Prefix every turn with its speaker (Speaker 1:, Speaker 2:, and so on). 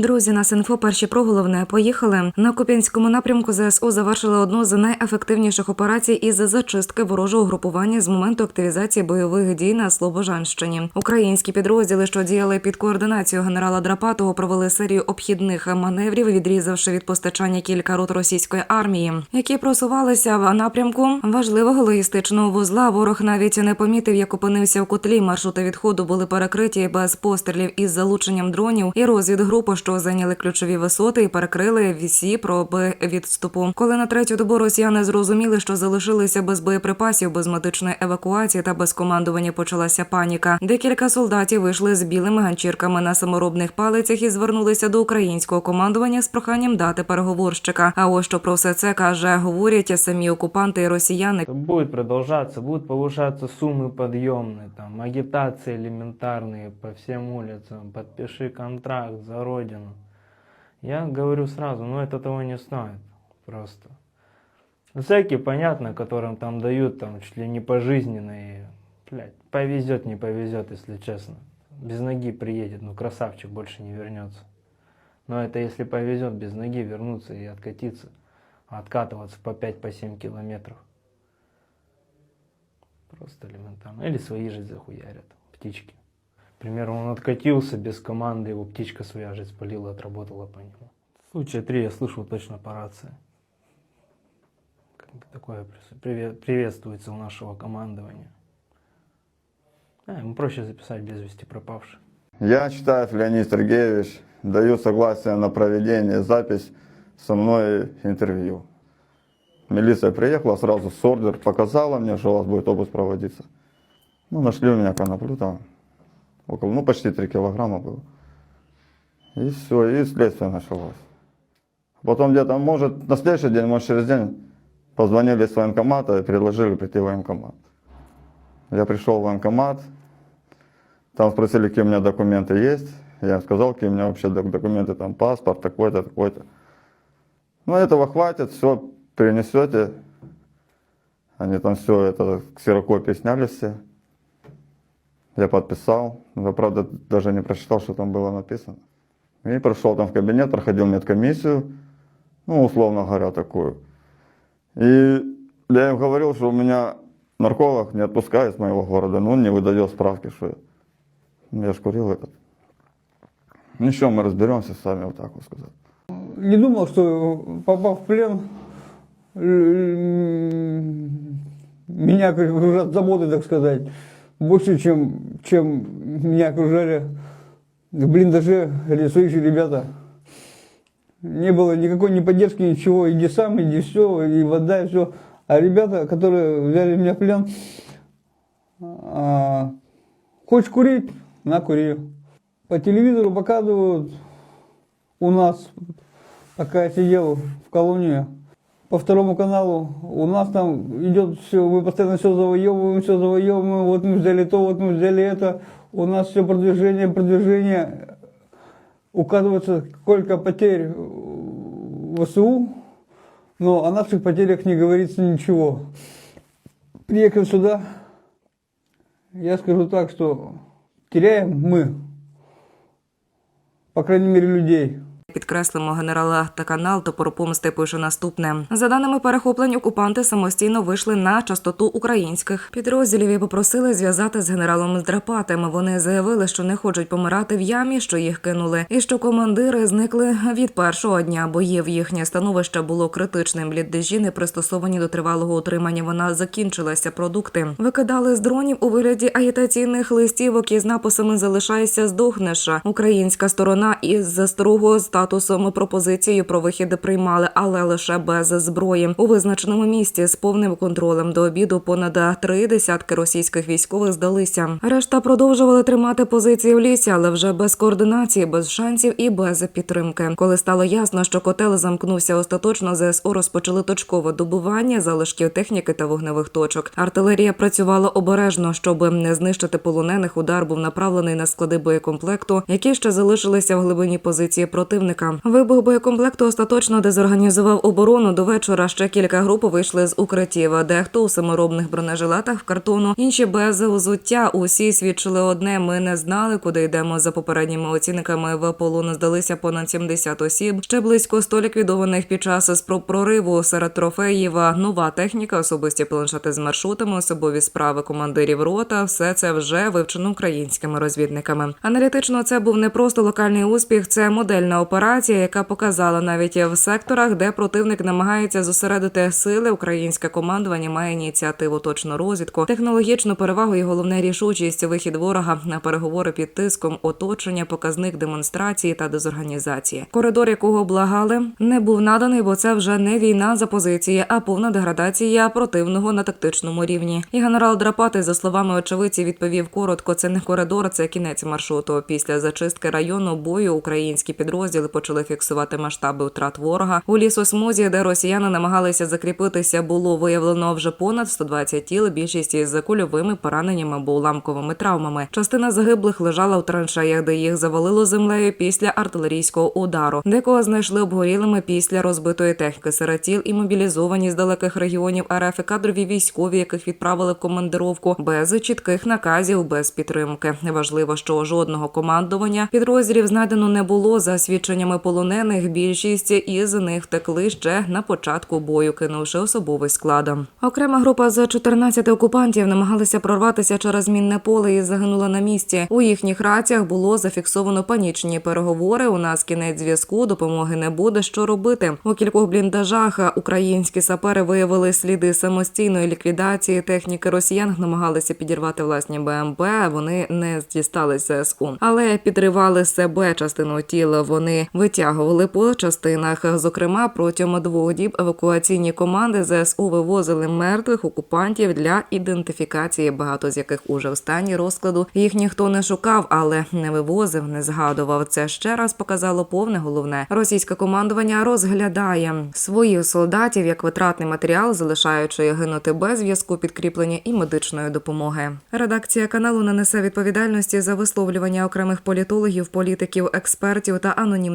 Speaker 1: Друзі, на Синфо перші про головне поїхали на Куп'янському напрямку. ЗСУ завершили одну з найефективніших операцій із зачистки ворожого групування з моменту активізації бойових дій на Слобожанщині. Українські підрозділи, що діяли під координацією генерала Драпатого, провели серію обхідних маневрів, відрізавши від постачання кілька рот російської армії, які просувалися в напрямку важливого логістичного вузла. Ворог навіть не помітив, як опинився в котлі. Маршрути відходу були перекриті без пострілів із залученням дронів і розвідгрупи, що зайняли ключові висоти і перекрили всі проби відступу. Коли на третю добу росіяни зрозуміли, що залишилися без боєприпасів, без медичної евакуації та без командування почалася паніка. Декілька солдатів вийшли з білими ганчірками на саморобних палицях і звернулися до українського командування з проханням дати переговорщика. А ось що про все це каже, говорять самі окупанти і росіяни.
Speaker 2: Это будет продолжаться, будут повышаться суммы подъемные, там, агитации элементарные по всем улицам, подпиши контракт за родину. Я говорю сразу, ну это того не стоит просто. Зэки, понятно, которым там дают там чуть ли не пожизненные, блядь, повезет, не повезет, если честно. Без ноги приедет, ну красавчик больше не вернется. Но это если повезет без ноги вернуться и откатиться, а откатываться по 5-7 километров. Просто элементарно. Или свои же захуярят, птички. К он откатился без команды, его птичка своя же спалила, отработала по нему. Случай три я слышал точно по рации. Как бы такое приветствуется у нашего командования. А, ему проще записать без вести пропавший.
Speaker 3: Я, Читаев Леонид Сергеевич, даю согласие на проведение запись со мной интервью. Милиция приехала, сразу с ордер, показала мне, что у вас будет обыск проводиться. Ну, нашли у меня коноплю там, около, ну, почти 3 килограмма было. И все, и следствие началось. Потом где-то, может, на следующий день, может, через день позвонили с военкомата и предложили прийти в военкомат. Я пришел в военкомат, там спросили, какие у меня документы есть. Я им сказал, какие у меня вообще док- документы, там паспорт, такой-то, такой-то. Ну, этого хватит, все перенесете. Они там все это, ксерокопии сняли все. Я подписал. Я, правда, даже не прочитал, что там было написано. И прошел там в кабинет, проходил медкомиссию, ну, условно говоря, такую. И я им говорил, что у меня нарколог не отпускает с моего города, но он не выдает справки, что я ну, Я ж курил этот. Ничего, мы разберемся сами, вот так вот сказать.
Speaker 4: Не думал, что попав в плен, меня окружат заботы, так сказать, больше, чем, чем меня окружали в блиндаже рисующие ребята. Не было никакой ни поддержки, ничего, иди сам, иди все, и вода, и все. А ребята, которые взяли меня в плен, а, хочешь курить, на кури. По телевизору показывают у нас, пока я сидел в колонии, по второму каналу, у нас там идет все, мы постоянно все завоевываем, все завоевываем, вот мы взяли то, вот мы взяли это, у нас все продвижение, продвижение, указывается, сколько потерь в ВСУ, но о наших потерях не говорится ничего. Приехав сюда, я скажу так, что теряем мы, по крайней мере, людей.
Speaker 1: Підкреслимо генерала та канал Топоропомсти пише наступне. За даними перехоплень, окупанти самостійно вийшли на частоту українських підрозділів і попросили зв'язати з генералом Здрапатим. Вони заявили, що не хочуть помирати в ямі, що їх кинули, і що командири зникли від першого дня боїв. Їхнє становище було критичним. Бліддежі не пристосовані до тривалого утримання. Вона закінчилася. Продукти викидали з дронів у вигляді агітаційних листівок із написами Залишайся здохнеш. Українська сторона із строго статусом пропозицією про вихід приймали, але лише без зброї у визначеному місці з повним контролем. До обіду понад три десятки російських військових здалися. Решта продовжували тримати позиції в лісі, але вже без координації, без шансів і без підтримки. Коли стало ясно, що котел замкнувся остаточно, ЗСУ розпочали точкове добування залишків техніки та вогневих точок. Артилерія працювала обережно, щоб не знищити полонених. Удар був направлений на склади боєкомплекту, які ще залишилися в глибині позиції противника. Противника. Вибух боєкомплекту остаточно дезорганізував оборону. До вечора ще кілька груп вийшли з укриттів. Дехто у саморобних бронежилетах в картону, інші без взуття. Усі свідчили одне. Ми не знали, куди йдемо. За попередніми оцінками в полон здалися понад 70 осіб. Ще близько 100 ліквідованих під час спроб прориву серед трофеїв. Нова техніка, особисті планшети з маршрутами, особові справи командирів рота. Все це вже вивчено українськими розвідниками. Аналітично це був не просто локальний успіх, це модельна операція, яка показала навіть в секторах, де противник намагається зосередити сили. Українське командування має ініціативу точну розвідку, технологічну перевагу і головне рішучість вихід ворога на переговори під тиском, оточення, показник демонстрації та дезорганізації. Коридор, якого благали, не був наданий, бо це вже не війна за позиції, а повна деградація противного на тактичному рівні. І генерал Драпати, за словами очевидців, відповів коротко: це не коридор, це кінець маршруту. Після зачистки району бою українські підрозділи почали фіксувати масштаби втрат ворога. У лісосмузі, де росіяни намагалися закріпитися, було виявлено вже понад 120 тіл. Більшість із кульовими пораненнями або уламковими травмами. Частина загиблих лежала в траншеях, де їх завалило землею після артилерійського удару. Декого знайшли обгорілими після розбитої техніки серед тіл і мобілізовані з далеких регіонів РФ і кадрові військові, яких відправили в командировку без чітких наказів, без підтримки. Важливо, що жодного командування підрозділів знайдено не було. За свідченнями полонених, більшість із них втекли ще на початку бою, кинувши особовий склад. Окрема група з 14 окупантів намагалися прорватися через мінне поле і загинула на місці. У їхніх раціях було зафіксовано панічні переговори. У нас кінець зв'язку, допомоги не буде. Що робити? У кількох бліндажах українські сапери виявили сліди самостійної ліквідації техніки росіян. Намагалися підірвати власні БМП. Вони не дісталися ЗСУ, але підривали себе частину тіла. Вони витягували по частинах. Зокрема, протягом двох діб евакуаційні команди ЗСУ вивозили мертвих окупантів для ідентифікації, багато з яких уже в стані розкладу. Їх ніхто не шукав, але не вивозив, не згадував. Це ще раз показало повне головне. Російське командування розглядає своїх солдатів як витратний матеріал, залишаючи гинути без зв'язку підкріплення і медичної допомоги. Редакція каналу не несе відповідальності за висловлювання окремих політологів, політиків, експертів та